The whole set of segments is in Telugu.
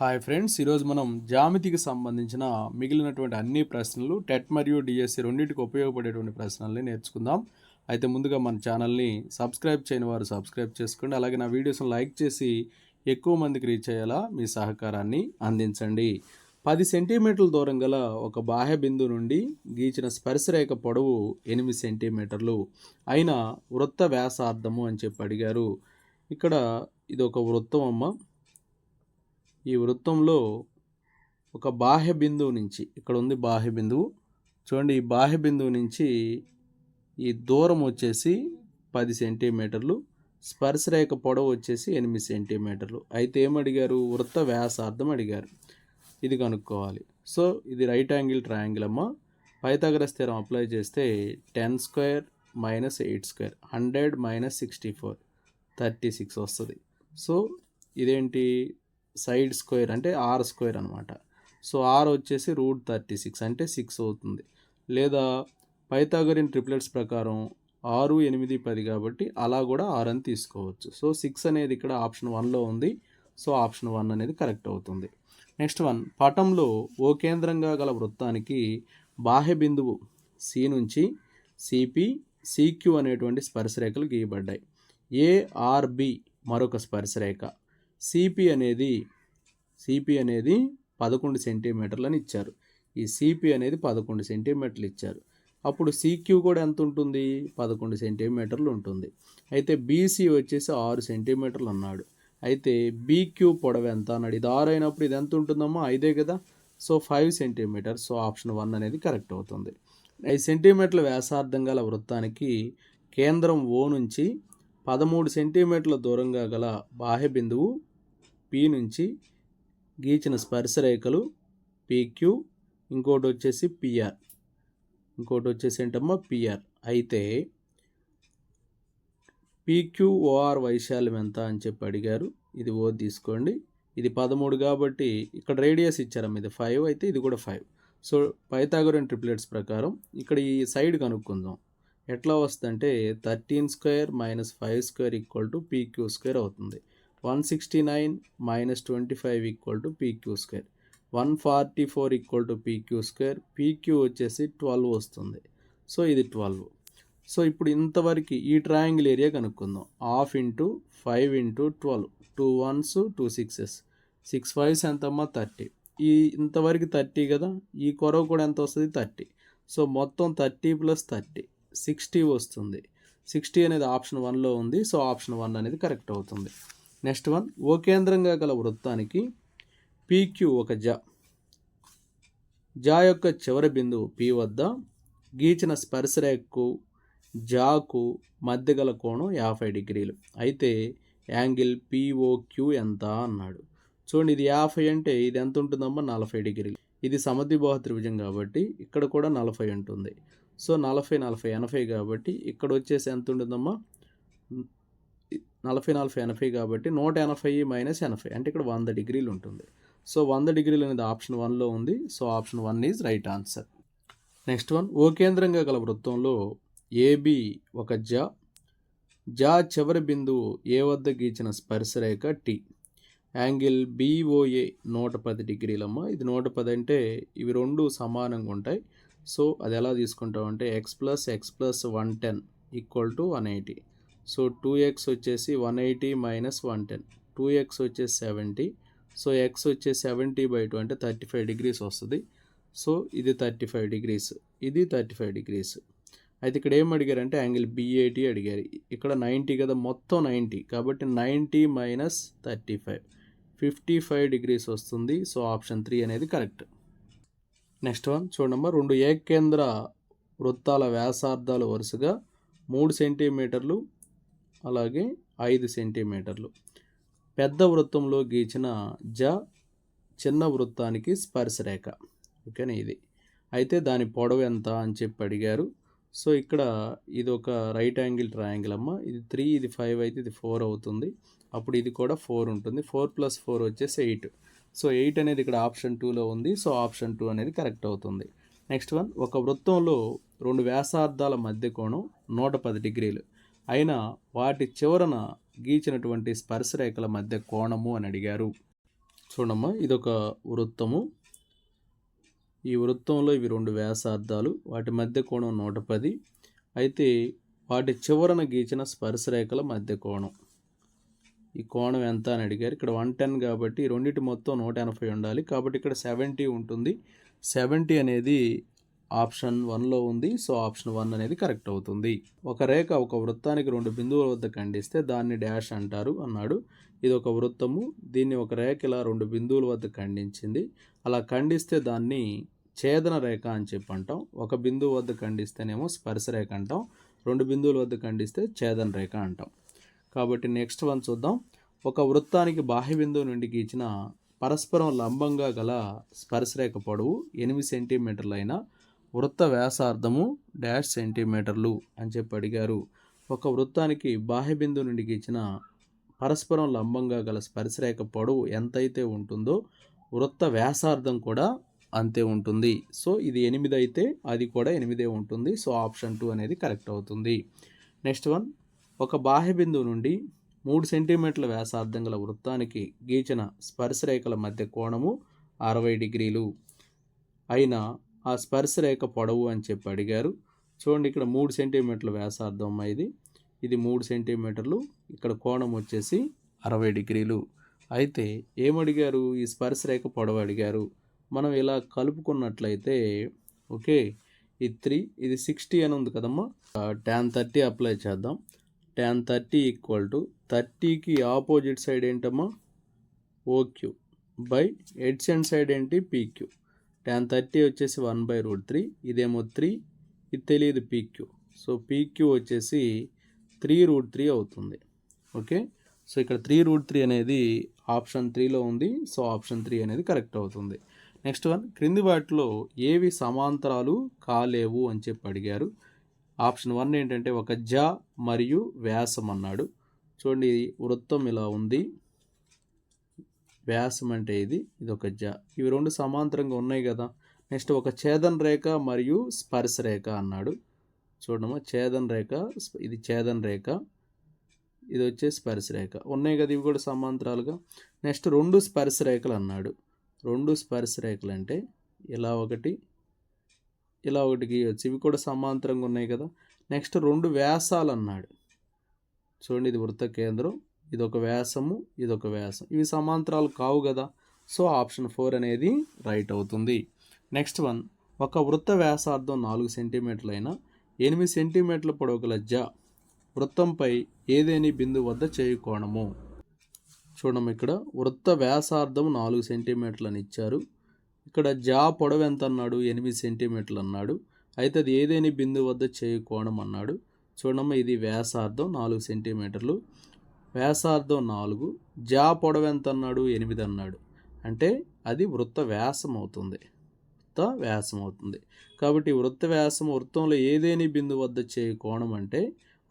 హాయ్ ఫ్రెండ్స్ ఈరోజు మనం జామితికి సంబంధించిన మిగిలినటువంటి అన్ని ప్రశ్నలు టెట్ మరియు డిఎస్సి రెండింటికి ఉపయోగపడేటువంటి ప్రశ్నల్ని నేర్చుకుందాం. అయితే ముందుగా మన ఛానల్ని సబ్స్క్రైబ్ చేయని వారు సబ్స్క్రైబ్ చేసుకోండి. అలాగే నా వీడియోస్ని లైక్ చేసి ఎక్కువ మందికి రీచ్ అయ్యేలా మీ సహకారాన్ని అందించండి. పది సెంటీమీటర్ల దూరం గల ఒక బాహ్య బిందువు నుండి గీచిన స్పర్శరేఖ పొడవు ఎనిమిది సెంటీమీటర్లు. అయిన వృత్త వ్యాసార్థము అని చెప్పి అడిగారు. ఇక్కడ ఇది ఒక వృత్తం అమ్మ. ఈ వృత్తంలో ఒక బాహ్య బిందువు నుంచి ఇక్కడ ఉంది బాహ్య బిందువు. చూడండి ఈ బాహ్య బిందువు నుంచి ఈ దూరం వచ్చేసి పది సెంటీమీటర్లు స్పర్శరేఖ పొడవు వచ్చేసి ఎనిమిది సెంటీమీటర్లు. అయితే ఏమడిగారు వృత్త వ్యాసార్థం అడిగారు. ఇది కనుక్కోవాలి. సో ఇది రైట్ యాంగిల్ ట్రయాంగిల్ అమ్మ. పైథాగరస్ స్థిరం అప్లై చేస్తే ten square minus eight square hundred minus sixty four thirty six వస్తుంది. సో ఇదేంటి? సైడ్ స్క్వేర్ అంటే ఆర్ స్క్వేర్ అనమాట సో ఆర్ వచ్చేసి రూట్ థర్టీ సిక్స్ అంటే సిక్స్ అవుతుంది. లేదా పైతాగరిన్ ట్రిప్లెట్స్ ప్రకారం ఆరు ఎనిమిది పది కాబట్టి అలా కూడా ఆర్ అని తీసుకోవచ్చు. సో సిక్స్ అనేది ఇక్కడ ఆప్షన్ వన్లో ఉంది. సో ఆప్షన్ వన్ అనేది కరెక్ట్ అవుతుంది. నెక్స్ట్ వన్ పటంలో ఓ కేంద్రంగా గల వృత్తానికి బాహ్య బిందువు సి నుంచి సిపి సిక్యూ అనేటువంటి స్పర్శరేఖలు గీయబడ్డాయి. ఏఆర్బి మరొక స్పర్శరేఖ సిపి అనేది సిపి అనేది పదకొండు సెంటీమీటర్లని ఇచ్చారు. ఈ సిపి అనేది పదకొండు సెంటీమీటర్లు ఇచ్చారు. అప్పుడు సిక్యూ కూడా ఎంత ఉంటుంది? పదకొండు సెంటీమీటర్లు ఉంటుంది. అయితే బీసీ వచ్చేసి ఆరు సెంటీమీటర్లు అన్నాడు. అయితే బీక్యూ పొడవు ఎంత అన్నాడు? ఇది ఆరు అయినప్పుడు ఇది ఎంత ఉంటుందమ్మా? ఐదే కదా. So five centimeter so option one అనేది కరెక్ట్ అవుతుంది. ఐదు సెంటీమీటర్ల వ్యాసార్థం గల వృత్తానికి కేంద్రం ఓ నుంచి పదమూడు సెంటీమీటర్ల దూరంగా గల బాహ్య బిందువు పి నుంచి గీచిన స్పర్శరేఖలు పీక్యూ ఇంకోటి వచ్చేసి పిఆర్. ఇంకోటి వచ్చేసి ఏంటమ్మా? పిఆర్. అయితే పీక్యూఓఆర్ వైశాల్యం ఎంత అని చెప్పి అడిగారు. ఇది ఓ తీసుకోండి. ఇది పదమూడు కాబట్టి ఇక్కడ రేడియస్ ఇచ్చారమ్మ. ఇది ఫైవ్ అయితే ఇది కూడా ఫైవ్. సో పైథాగోరన్ ట్రిప్లెట్స్ ప్రకారం ఇక్కడ ఈ సైడ్ కనుక్కుందాం. ఎట్లా వస్తుందంటే thirteen square minus five square equal to PQ square అవుతుంది. One sixty nine minus twenty five equal to PQ square one forty four equal to PQ square PQ వచ్చేసి ట్వెల్వ్ వస్తుంది. సో ఇది ట్వెల్వ్ సో ఇప్పుడు ఇంతవరకు ఈ ట్రయాంగిల్ ఏరియా కనుక్కుందాం. Half into five into twelve two ones two sixes six fives ఎంతమ్మా? థర్టీ ఈ ఇంతవరకు థర్టీ కదా? ఈ కొరవ కూడా ఎంత వస్తుంది? థర్టీ సో మొత్తం థర్టీ ప్లస్ థర్టీ సిక్స్టీ వస్తుంది. సిక్స్టీ అనేది ఆప్షన్ వన్లో ఉంది. సో ఆప్షన్ వన్ అనేది కరెక్ట్ అవుతుంది. నెక్స్ట్ వన్ ఓ కేంద్రంగా గల వృత్తానికి పీక్యూ ఒక జ. జా యొక్క చివరి బిందువు పి వద్ద గీచిన స్పర్శరేఖకు జాకు మధ్య గల కోణం యాభై డిగ్రీలు. అయితే యాంగిల్ పిఓక్యూ ఎంత అన్నాడు. చూడండి ఇది యాభై అంటే ఇది ఎంత ఉంటుందమ్మా? నలభై డిగ్రీలు. ఇది సమద్విబాహు త్రిభుజం కాబట్టి ఇక్కడ కూడా నలభై ఉంటుంది. సో నలభై నలభై ఎనభై కాబట్టి ఇక్కడ వచ్చేసి ఎంత ఉంటుందమ్మా? నలభై నలభై ఎనభై కాబట్టి నూట ఎనభై మైనస్ ఎనభై. అంటే ఇక్కడ వంద డిగ్రీలు ఉంటుంది. సో వంద డిగ్రీలు అనేది ఆప్షన్ వన్లో ఉంది. So option one is right answer. Next one O కేంద్రంగా గల వృత్తంలో ఏబి ఒక జ జా చివరి బిందువు ఏ వద్ద గీచిన స్పర్శరేఖ టి. యాంగిల్ బిఓఏ నూట పది డిగ్రీలమ్మ. ఇది నూట పది అంటే ఇవి రెండు సమానంగా ఉంటాయి. సో అది ఎలా తీసుకుంటామంటే X plus X plus one ten equal to one eighty. So two X వచ్చేసి one eighty minus one ten two X వచ్చేసి సెవెంటీ సో ఎక్స్ వచ్చేసి సెవెంటీ బై టూ అంటే థర్టీ ఫైవ్ డిగ్రీస్ వస్తుంది. సో ఇది థర్టీ ఫైవ్ డిగ్రీస్ ఇది థర్టీ ఫైవ్ డిగ్రీస్ అయితే ఇక్కడ ఏం అడిగారంటే యాంగిల్ బిఏటి అడిగారు. ఇక్కడ నైంటీ కదా మొత్తం నైంటీ కాబట్టి ninety minus thirty five fifty five degrees వస్తుంది. సో ఆప్షన్ త్రీ అనేది కరెక్ట్ నెక్స్ట్ వన్ చూడమ్మా రెండు ఏకేంద్ర వృత్తాల వ్యాసార్థాలు వరుసగా మూడు సెంటీమీటర్లు అలాగే ఐదు సెంటీమీటర్లు. పెద్ద వృత్తంలో గీచిన జ చిన్న వృత్తానికి స్పర్శరేఖ. ఓకేనా ఇది? అయితే దాని పొడవు ఎంత అని చెప్పి అడిగారు. సో ఇక్కడ ఇది ఒక రైట్ యాంగిల్ ట్రయాంగిల్ అమ్మ. ఇది త్రీ ఇది ఫైవ్ అయితే ఇది ఫోర్ అవుతుంది. అప్పుడు ఇది కూడా ఫోర్ ఉంటుంది. ఫోర్ ప్లస్ ఫోర్ వచ్చేసి ఎయిట్ సో ఎయిట్ అనేది ఇక్కడ ఆప్షన్ టూలో ఉంది. సో ఆప్షన్ టూ అనేది కరెక్ట్ అవుతుంది. నెక్స్ట్ వన్ ఒక వృత్తంలో రెండు వ్యాసార్థాల మధ్య కోణం నూట పది డిగ్రీలు. అయినా వాటి చివరన గీచినటువంటి స్పర్శరేఖల మధ్య కోణము అని అడిగారు. చూడమ్మా ఇదొక వృత్తము. ఈ వృత్తంలో ఇవి రెండు వ్యాసార్థాలు. వాటి మధ్య కోణం నూట పది అయితే వాటి చివరన గీచిన స్పర్శరేఖల మధ్య కోణం. ఈ కోణం ఎంత అని అడిగారు. ఇక్కడ వన్ టెన్ కాబట్టి రెండింటి మొత్తం నూట ఎనభై ఉండాలి. కాబట్టి ఇక్కడ సెవెంటీ ఉంటుంది. సెవెంటీ అనేది ఆప్షన్ వన్లో ఉంది. సో ఆప్షన్ వన్ అనేది కరెక్ట్ అవుతుంది. ఒక రేఖ ఒక వృత్తానికి రెండు బిందువుల వద్ద ఖండిస్తే దాన్ని డాష్ అంటారు అన్నాడు. ఇది ఒక వృత్తము. దీన్ని ఒక రేఖ ఇలా రెండు బిందువుల వద్ద ఖండించింది. అలా ఖండిస్తే దాన్ని ఛేదన రేఖ అని చెప్పి అంటాం. ఒక బిందువు వద్ద ఖండిస్తేనేమో స్పర్శ రేఖ అంటాం. రెండు బిందువుల వద్ద ఖండిస్తే ఛేదన రేఖ అంటాం. కాబట్టి నెక్స్ట్ వన్ చూద్దాం. ఒక వృత్తానికి బాహ్య బిందువు నుండి గీచిన పరస్పరం లంబంగా గల స్పర్శరేఖ పొడవు ఎనిమిది సెంటీమీటర్లు వృత్త వ్యాసార్థము డాష్ సెంటీమీటర్లు అని చెప్పి అడిగారు. ఒక వృత్తానికి బాహ్య బిందువు నుండి గీచిన పరస్పరం లంబంగా గల స్పర్శరేఖ పొడవు ఎంతైతే ఉంటుందో వృత్త వ్యాసార్థం కూడా అంతే ఉంటుంది. సో ఇది ఎనిమిది అయితే అది కూడా ఎనిమిదే ఉంటుంది. సో ఆప్షన్ టూ అనేది కరెక్ట్ అవుతుంది. నెక్స్ట్ వన్ ఒక బాహ్య బిందువు నుండి మూడు సెంటీమీటర్ల వ్యాసార్థం గల వృత్తానికి గీచిన స్పర్శరేఖల మధ్య కోణము అరవై డిగ్రీలు. అయినా ఆ స్పర్శరేఖ పొడవు అని చెప్పి అడిగారు. చూడండి ఇక్కడ మూడు సెంటీమీటర్ల వ్యాసార్థం ఇది. ఇది మూడు సెంటీమీటర్లు. ఇక్కడ కోణం వచ్చేసి అరవై డిగ్రీలు. అయితే ఏమడిగారు? ఈ స్పర్శరేఖ పొడవు అడిగారు. మనం ఇలా కలుపుకున్నట్లయితే ఓకే ఇది త్రీ ఇది సిక్స్టీ అని ఉంది కదమ్మా. ట్యాన్ థర్టీ అప్లై చేద్దాం. ట్యాన్ థర్టీ ఈక్వల్ టు థర్టీకి ఆపోజిట్ సైడ్ ఏంటమ్మా? ఓక్యూ బై ఎడ్సెండ్ సైడ్ ఏంటి? పీక్యూ ట్యాన్ థర్టీ వచ్చేసి వన్ బై రూట్ త్రీ ఇదేమో త్రీ ఇది తెలియదు పీక్యూ సో పీక్యూ వచ్చేసి త్రీ రూట్ త్రీ అవుతుంది. ఓకే సో ఇక్కడ త్రీ రూట్ త్రీ అనేది ఆప్షన్ త్రీలో ఉంది. సో ఆప్షన్ త్రీ అనేది కరెక్ట్ అవుతుంది. నెక్స్ట్ వన్ క్రింది వాటిలో ఏవి సమాంతరాలు కాలేవు అని చెప్పి అడిగారు. ఆప్షన్ వన్ ఏంటంటే ఒక జ మరియు వ్యాసం అన్నాడు. చూడండి వృత్తం ఇలా ఉంది. వ్యాసం అంటే ఇది ఇది ఒక జ. ఇవి రెండు సమాంతరంగా ఉన్నాయి కదా. నెక్స్ట్ ఒక ఛేదన రేఖ మరియు స్పర్శ రేఖ అన్నాడు. చూడమ్మా ఛేదన రేఖ ఇది ఛేదన్ రేఖ ఇది వచ్చే స్పర్శ రేఖ. ఉన్నాయి కదా ఇవి కూడా సమాంతరాలుగా. నెక్స్ట్ రెండు స్పర్శ రేఖలు అన్నాడు. రెండు స్పర్శ రేఖలు అంటే ఇలా ఒకటి ఇలా ఒకటి గీయవచ్చు ఇవి కూడా సమాంతరంగా ఉన్నాయి కదా. నెక్స్ట్ రెండు వ్యాసాలు అన్నాడు. చూడండి ఇది వృత్త కేంద్రం. ఇదొక వ్యాసము ఇదొక వ్యాసం. ఇవి సమాంతరాలు కావు కదా సో ఆప్షన్ ఫోర్ అనేది రైట్ అవుతుంది. నెక్స్ట్ వన్ ఒక వృత్త వ్యాసార్థం నాలుగు సెంటీమీటర్లైన ఎనిమిది సెంటీమీటర్ల పొడవు గల జ వృత్తంపై ఏదేని బిందు వద్ద చేయి కోణము చూడము ఇక్కడ. వృత్త వ్యాసార్థం నాలుగు సెంటీమీటర్లు అని ఇచ్చారు ఇక్కడ జా పొడవు ఎంత అన్నాడు ఎనిమిది సెంటీమీటర్లు అన్నాడు అయితే అది ఏదేని బిందు వద్ద చేయి కోణం అన్నాడు చూడమ్మ ఇది వ్యాసార్థం నాలుగు సెంటీమీటర్లు. వ్యాసార్థం నాలుగు జా పొడవు ఎంత అన్నాడు ఎనిమిది అన్నాడు అంటే అది వృత్త వ్యాసం అవుతుంది. వృత్త వ్యాసం అవుతుంది. కాబట్టి వృత్త వ్యాసం వృత్తంలో ఏదేని బిందు వద్ద చేయి కోణం అంటే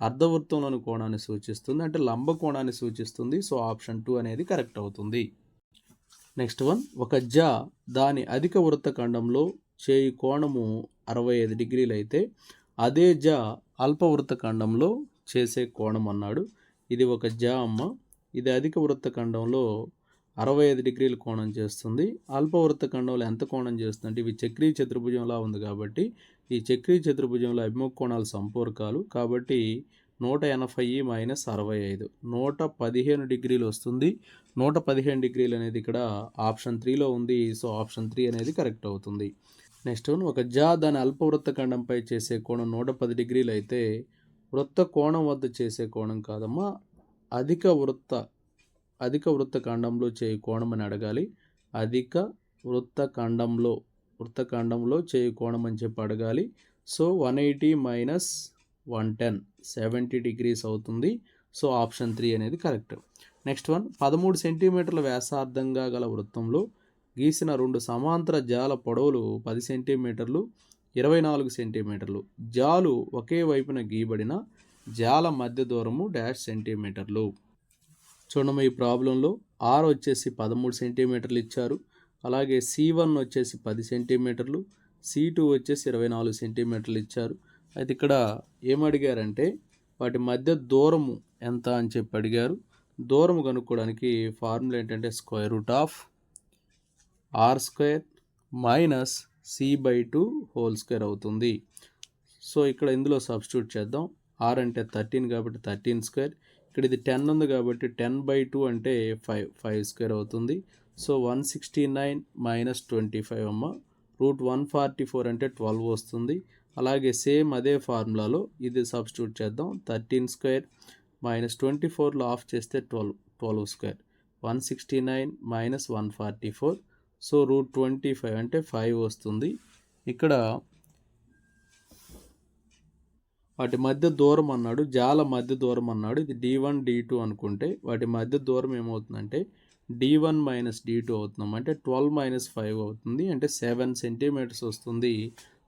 అర్ధవృత్తంలోని కోణాన్ని సూచిస్తుంది. అంటే లంబ కోణాన్ని సూచిస్తుంది. సో ఆప్షన్ టూ అనేది కరెక్ట్ అవుతుంది. నెక్స్ట్ వన్ ఒక జ దాని అధిక వృత్త ఖండంలో చేయి కోణము అరవై ఐదు డిగ్రీలు అయితే అదే జ అల్పవృత్తఖండంలో చేసే కోణం అన్నాడు. ఇది ఒక జా అమ్మ. ఇది అధిక వృత్త ఖండంలో అరవై ఐదు డిగ్రీల కోణం చేస్తుంది. అల్ప ఖండంలో ఎంత కోణం చేస్తుంది అంటే ఇవి చక్రీ చతుర్భుజంలా ఉంది కాబట్టి ఈ చక్రీ చతుర్భుజంలో అభిముఖ కోణాలు సంపూర్కాలు. కాబట్టి నూట ఎనభై మైనస్ అరవై ఐదు. నూట పదిహేను డిగ్రీలు వస్తుంది. నూట పదిహేను డిగ్రీలు అనేది ఇక్కడ ఆప్షన్ త్రీలో ఉంది. సో ఆప్షన్ త్రీ అనేది కరెక్ట్ అవుతుంది. నెక్స్ట్ వన్ ఒక జా దాని అల్పవృత్తఖండంపై చేసే కోణం నూట పది డిగ్రీలు అయితే వృత్త కోణం వద్ద చేసే కోణం కాదమ్మా అధిక వృత్త అధిక వృత్త ఖండంలో చేయి కోణం అని అడగాలి. అధిక వృత్త ఖండంలో వృత్త ఖండంలో చేయి కోణం అని చెప్పి అడగాలి. So one eighty minus one ten seventy degrees అవుతుంది. సో ఆప్షన్ త్రీ అనేది కరెక్ట్. నెక్స్ట్ వన్ పదమూడు సెంటీమీటర్ల వ్యాసార్థంగా గల వృత్తంలో గీసిన రెండు సమాంతర జాల పొడవులు పది సెంటీమీటర్లు ఇరవై నాలుగు సెంటీమీటర్లు. జాలు ఒకే వైపున గీయబడిన జాల మధ్య దూరము డాష్ సెంటీమీటర్లు. చూడమ్మ ఈ ప్రాబ్లంలో ఆర్ వచ్చేసి పదమూడు సెంటీమీటర్లు ఇచ్చారు. అలాగే సి వన్ వచ్చేసి పది సెంటీమీటర్లు. సి టూ వచ్చేసి ఇరవై నాలుగు సెంటీమీటర్లు ఇచ్చారు. అయితే ఇక్కడ ఏమడిగారంటే వాటి మధ్య దూరము ఎంత అని చెప్పి అడిగారు. దూరం కనుక్కోవడానికి ఫార్ములా ఏంటంటే square root of R square minus C by two whole square అవుతుంది. సో ఇక్కడ ఇందులో సబ్స్టిట్యూట్ చేద్దాం. ఆర్ అంటే థర్టీన్ కాబట్టి థర్టీన్ స్క్వేర్ ఇక్కడ ఇది టెన్ ఉంది కాబట్టి టెన్ బై టూ అంటే ఫైవ్ ఫైవ్ స్క్వేర్ అవుతుంది. So one sixty nine minus twenty five అమ్మ. రూట్ వన్ ఫార్టీ ఫోర్ అంటే ట్వెల్వ్ వస్తుంది. అలాగే సేమ్ అదే ఫార్ములాలో ఇది సబ్స్టిట్యూట్ చేద్దాం. థర్టీన్ స్క్వేర్ మైనస్ ట్వంటీ ఫోర్లో ఆఫ్ చేస్తే twelve twelve square one sixty nine minus one forty four so root twenty five అంటే ఫైవ్ వస్తుంది. ఇక్కడ వాటి మధ్య దూరం అన్నాడు జాల మధ్య దూరం అన్నాడు. ఇది డి వన్ డి టూ అనుకుంటే వాటి మధ్య దూరం ఏమవుతుందంటే D one minus D two అవుతున్నాం. అంటే ట్వెల్వ్ మైనస్ ఫైవ్ అవుతుంది అంటే సెవెన్ సెంటీమీటర్స్ వస్తుంది.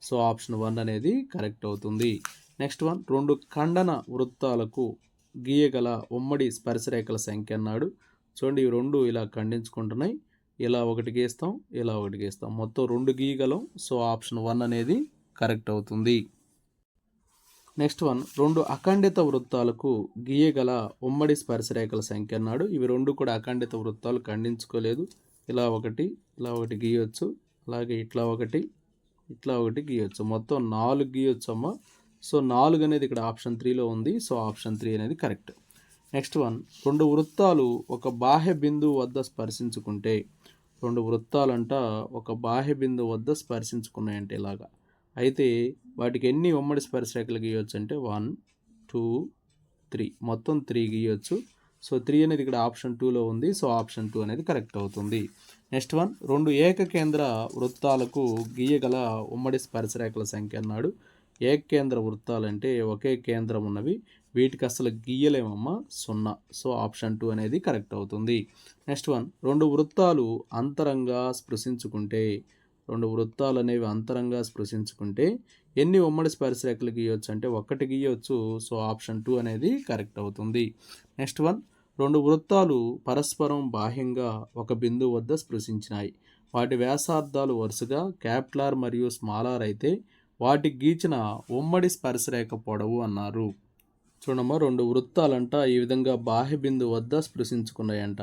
సో ఆప్షన్ వన్ అనేది కరెక్ట్ అవుతుంది. నెక్స్ట్ వన్ రెండు ఖండన వృత్తాలకు గీయగల ఉమ్మడి స్పర్శరేఖల సంఖ్య అన్నాడు. చూడండి ఈ రెండు ఇలా ఖండించుకుంటున్నాయి. ఇలా ఒకటి గీస్తాం ఇలా ఒకటి గీస్తాం. మొత్తం రెండు గీయగలం సో ఆప్షన్ వన్ అనేది కరెక్ట్ అవుతుంది. నెక్స్ట్ వన్ రెండు అఖండిత వృత్తాలకు గీయగల ఉమ్మడి స్పర్శరేఖల సంఖ్య అన్నాడు. ఇవి రెండు కూడా అఖండిత వృత్తాలు ఖండించుకోలేదు. ఇలా ఒకటి ఇలా ఒకటి గీయొచ్చు. అలాగే ఇట్లా ఒకటి ఇట్లా ఒకటి గీయొచ్చు. మొత్తం నాలుగు గీయొచ్చు అమ్మ. సో నాలుగు అనేది ఇక్కడ ఆప్షన్ త్రీలో ఉంది. సో ఆప్షన్ త్రీ అనేది కరెక్ట్. నెక్స్ట్ వన్ రెండు వృత్తాలు ఒక బాహ్య బిందువు వద్ద స్పర్శించుకుంటే రెండు వృత్తాలంట ఒక బాహ్య బిందు వద్ద స్పర్శించుకున్నాయంటే ఇలాగా. అయితే వాటికి ఎన్ని ఉమ్మడి స్పర్శరేఖలు గీయవచ్చు అంటే వన్ టూ త్రీ. మొత్తం త్రీ గీయొచ్చు. సో త్రీ అనేది ఇక్కడ ఆప్షన్ టూలో ఉంది. సో ఆప్షన్ టూ అనేది కరెక్ట్ అవుతుంది. నెక్స్ట్ వన్ రెండు ఏకకేంద్ర వృత్తాలకు గీయగల ఉమ్మడి స్పర్శరేఖల సంఖ్య అన్నాడు. ఏకకేంద్ర వృత్తాలంటే ఒకే కేంద్రం ఉన్నవి. వీటికి అసలు గీయలేమమ్మా. సున్నా. సో ఆప్షన్ టూ అనేది కరెక్ట్ అవుతుంది. Next one. రెండు వృత్తాలు అంతరంగా స్పృశించుకుంటే రెండు వృత్తాలు అనేవి అంతరంగా స్పృశించుకుంటే ఎన్ని ఉమ్మడి స్పర్శరేఖలు గీయవచ్చు అంటే ఒక్కటి గీయవచ్చు సో ఆప్షన్ టూ అనేది కరెక్ట్ అవుతుంది. Next one. రెండు వృత్తాలు పరస్పరం బాహ్యంగా ఒక బిందువు వద్ద స్పృశించినాయి. వాటి వ్యాసార్థాలు వరుసగా క్యాప్లార్ మరియు స్మాలార్ అయితే వాటికి గీచిన ఉమ్మడి స్పర్శరేఖ పొడవు అన్నారు. చూడమ్మా రెండు వృత్తాలంట ఈ విధంగా బాహ్య బిందు వద్ద స్పృశించుకున్నాయంట.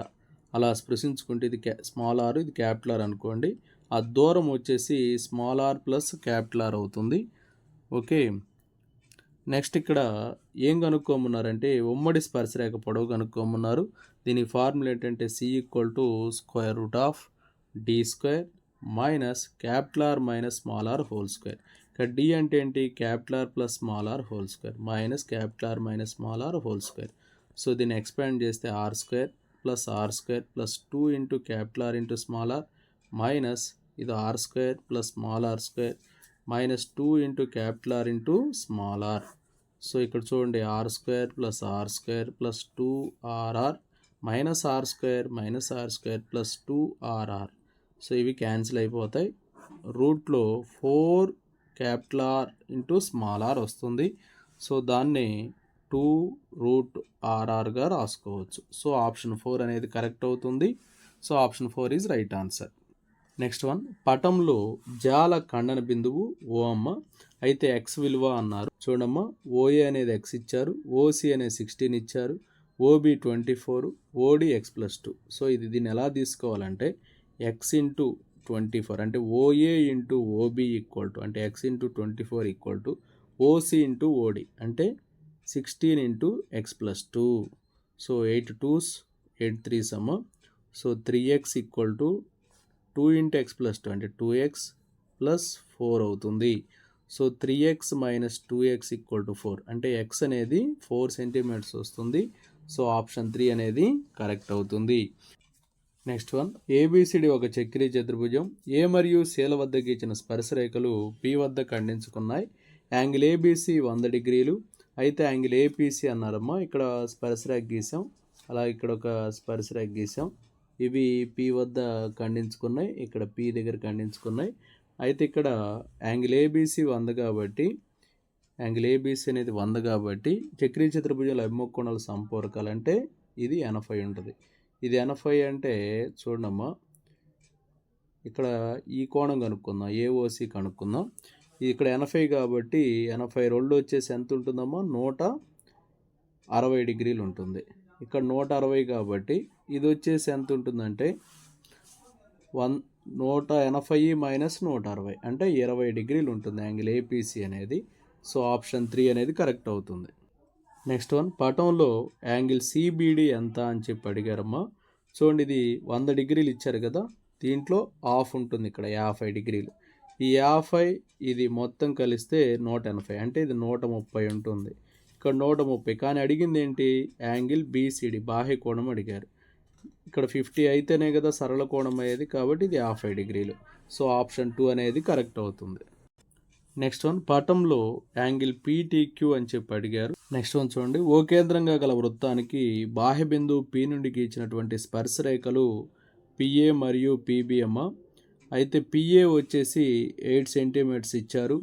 అలా స్పృశించుకుంటే ఇది క్యా స్మాల్ ఆర్ ఇది క్యాపిటల్ అనుకోండి. ఆ దూరం వచ్చేసి small R plus capital R అవుతుంది. ఓకే. నెక్స్ట్ ఇక్కడ ఏం కనుక్కోమన్నారంటే ఉమ్మడి స్పర్శరేఖ పొడవు కనుక్కోమన్నారు. దీని ఫార్ములా ఏంటంటే C equal to square root of D square minus capital R minus small R whole square ఇక్కడ డి అంటే ఏంటి? Capital R plus small R whole square minus capital R minus small R whole square so దీన్ని ఎక్స్పాండ్ చేస్తే R square plus R square plus two into capital R into small R minus ఇది R square plus small R square minus two into capital R into small R so ఇక్కడ చూడండి R square plus R square plus two R R minus R square minus R square plus two R R so ఇవి క్యాన్సిల్ అయిపోతాయి. రూట్లో four capital R into small R వస్తుంది. సో దాన్ని టూ రూట్ ఆర్ఆర్గా రాసుకోవచ్చు. సో ఆప్షన్ ఫోర్ అనేది కరెక్ట్ అవుతుంది. So option four is right answer next one పటంలో జాల ఖండన బిందువు ఓ అమ్మ. అయితే ఎక్స్ విలువ అన్నారు. చూడమ్మా ఓఏ అనేది ఎక్స్ ఇచ్చారు. ఓసి అనేది సిక్స్టీన్ ఇచ్చారు. OB twenty four OD x plus two so ఇది దీన్ని ఎలా తీసుకోవాలంటే ఎక్స్ ఇంటూ ట్వంటీ ఫోర్ అంటే OA into OB equal to అంటే x into twenty four equal to OC into OD అంటే sixteen into x plus two so eight twos eight three సమ so three x equal to two into x plus two అంటే టూ ఎక్స్ ప్లస్ ఫోర్ అవుతుంది. So three x minus two x equal to four అంటే ఎక్స్ అనేది ఫోర్ సెంటీమీటర్స్ వస్తుంది. సో ఆప్షన్ త్రీ అనేది కరెక్ట్ అవుతుంది. నెక్స్ట్ వన్ ఏబిసిడి ఒక చక్రీ చతుర్భుజం. ఏ మరియు శీల వద్ద గీచిన స్పర్శరేఖలు పి వద్ద ఖండించుకున్నాయి. యాంగిల్ ఏబిసి వంద డిగ్రీలు. అయితే యాంగిల్ ఏపీసీ అన్నారమ్మా. ఇక్కడ స్పర్శరేఖ గీసాం. అలా ఇక్కడ ఒక స్పర్శరేఖ గీసాం. ఇవి పి వద్ద ఖండించుకున్నాయి. ఇక్కడ పి దగ్గర ఖండించుకున్నాయి. అయితే ఇక్కడ యాంగిల్ ఏబీసీ వంద కాబట్టి యాంగిల్ ఏబీసీ అనేది వంద కాబట్టి చక్రీ చతుర్భుజాలు అభిముఖ సంపూరకాలు అంటే ఇది ఎనభై ఉంటుంది. ఇది ఎనభై అంటే చూడమ్మా ఇక్కడ ఈ కోణం కనుక్కుందాం ఏఓసి కనుక్కుందాం. ఇక్కడ ఎనభై కాబట్టి ఎనభై రెండు వచ్చేసి ఎంత ఉంటుందమ్మా? నూట అరవై డిగ్రీలు ఉంటుంది. ఇక్కడ నూట అరవై కాబట్టి ఇది వచ్చేసి ఎంత ఉంటుందంటే వన్ నూట ఎనభై మైనస్ నూట అరవై అంటే ఇరవై డిగ్రీలు ఉంటుంది యాంగిల్ ఏపీసీ అనేది. సో ఆప్షన్ త్రీ అనేది కరెక్ట్ అవుతుంది. నెక్స్ట్ వన్ పటంలో యాంగిల్ సిబిడి ఎంత అని చెప్పి అడిగారమ్మా. చూడండి ఇది వంద డిగ్రీలు ఇచ్చారు కదా దీంట్లో ఆఫ్ ఉంటుంది ఇక్కడ యాభై డిగ్రీలు. ఈ యాభై ఇది మొత్తం కలిస్తే నూట ఎనభై అంటే ఇది నూట ముప్పై ఉంటుంది. ఇక్కడ నూట ముప్పై కానీ అడిగింది ఏంటి? యాంగిల్ బీసీడి బాహ్య కోణం అడిగారు. ఇక్కడ ఫిఫ్టీ అయితేనే కదా సరళ కోణం అయ్యేది కాబట్టి ఇది యాభై డిగ్రీలు. సో ఆప్షన్ టూ అనేది కరెక్ట్ అవుతుంది. నెక్స్ట్ వన్ పటంలో యాంగిల్ పీటీక్యూ అని చెప్పి అడిగారు. నెక్స్ట్ వన్ చూడండి. ఓ కేంద్రంగా గల వృత్తానికి బాహ్య బిందువు పి నుండి గీచినటువంటి స్పర్శరేఖలు పిఏ మరియు పీబీఎం అయితే పిఏ వచ్చేసి ఎయిట్ సెంటీమీటర్స్ ఇచ్చారు.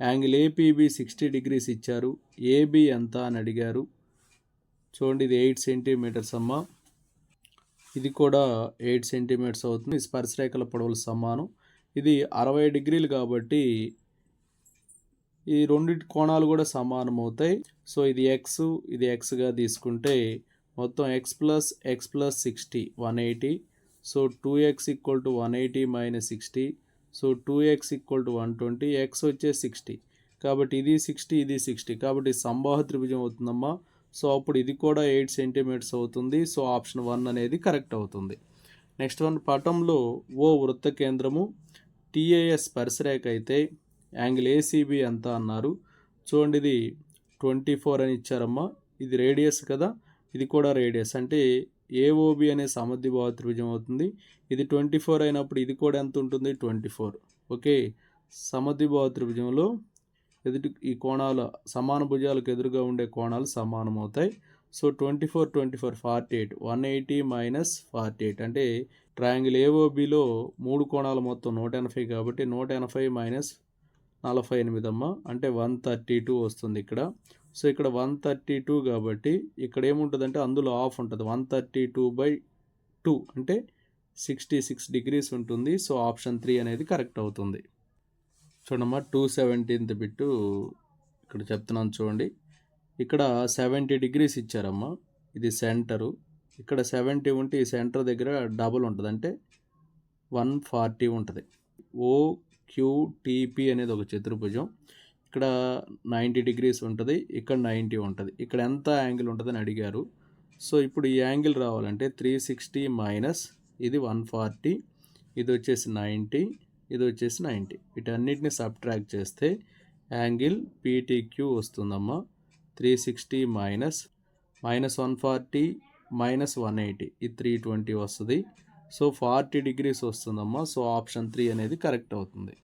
యాంగిల్ ఏపీబీ సిక్స్టీ డిగ్రీస్ ఇచ్చారు. ఏబి ఎంత అని అడిగారు. చూడండి ఇది ఎయిట్ సెంటీమీటర్స్ అమ్మ. ఇది కూడా ఎయిట్ సెంటీమీటర్స్ అవుతుంది. స్పర్శరేఖల పొడవులు సమానం. ఇది అరవై డిగ్రీలు కాబట్టి ఈ రెండింటి కోణాలు కూడా సమానం అవుతాయి సో ఇది ఎక్స్ ఇది ఎక్స్గా తీసుకుంటే మొత్తం x plus x plus sixty one eighty so two x equal to one eighty minus sixty so two x equal to one twenty x వచ్చే సిక్స్టీ కాబట్టి ఇది సిక్స్టీ ఇది సిక్స్టీ కాబట్టి సంబాహ త్రిభుజం అవుతుందమ్మా. సో అప్పుడు ఇది కూడా ఎయిట్ సెంటీమీటర్స్ అవుతుంది. సో ఆప్షన్ వన్ అనేది కరెక్ట్ అవుతుంది. నెక్స్ట్ వన్ పటంలో ఓ వృత్త కేంద్రము టీఏఎస్ స్పర్శరేఖ అయితే యాంగిల్ ఏసీబీ ఎంత అన్నారు. చూడండి ఇది ట్వంటీ ఫోర్ అని ఇచ్చారమ్మా. ఇది రేడియస్ కదా. ఇది కూడా రేడియస్. అంటే ఏఓబి అనే సమద్విభావ త్రిభుజం అవుతుంది. ఇది ట్వంటీ ఫోర్ అయినప్పుడు ఇది కూడా ఎంత ఉంటుంది? Twenty four. ఓకే. సమద్విభావ త్రిభుజంలో ఎదుటి ఈ కోణాల సమాన భుజాలకు ఎదురుగా ఉండే కోణాలు సమానం అవుతాయి so twenty four twenty four forty eight. One eighty minus forty eight. అంటే ట్రయాంగిల్ ఏఓబిలో మూడు కోణాలు మొత్తం నూట ఎనభై కాబట్టి నూట ఎనభై మైనస్ నలభై ఎనిమిది అమ్మ అంటే వన్ థర్టీ టూ వస్తుంది ఇక్కడ. సో ఇక్కడ వన్ థర్టీ టూ కాబట్టి ఇక్కడ ఏముంటుందంటే అందులో ఆఫ్ ఉంటుంది. One thirty two by two అంటే సిక్స్టీ సిక్స్ డిగ్రీస్ ఉంటుంది. సో ఆప్షన్ త్రీ అనేది కరెక్ట్ అవుతుంది. చూడమ్మా టూ సెవెంటీన్త్ బిట్టు ఇక్కడ చెప్తున్నాను చూడండి. ఇక్కడ సెవెంటీ డిగ్రీస్ ఇచ్చారమ్మా. ఇది సెంటరు. ఇక్కడ సెవెంటీ ఉంటే ఈ సెంటర్ దగ్గర డబుల్ ఉంటుంది. అంటే వన్ ఫార్టీ ఉంటుంది. ఓ క్యూటీపీ అనేది ఒక చతుర్భుజం. ఇక్కడ నైంటీ డిగ్రీస్ ఉంటుంది ఇక్కడ నైంటీ ఉంటుంది. ఇక్కడ ఎంత యాంగిల్ ఉంటుందని అడిగారు. సో ఇప్పుడు ఈ యాంగిల్ రావాలంటే త్రీ సిక్స్టీ మైనస్ ఇది వన్ ఫార్టీ ఇది వచ్చేసి నైంటీ ఇది వచ్చేసి నైంటీ. వీటన్నిటిని సబ్ట్రాక్ట్ చేస్తే యాంగిల్ పీటీక్యూ వస్తుందమ్మా. Three sixty minus minus one forty minus one eighty. ఇది త్రీ ట్వంటీ వస్తుంది. సో ఫార్టీ డిగ్రీస్ వస్తుందమ్మా. సో ఆప్షన్ త్రీ అనేది కరెక్ట్ అవుతుంది.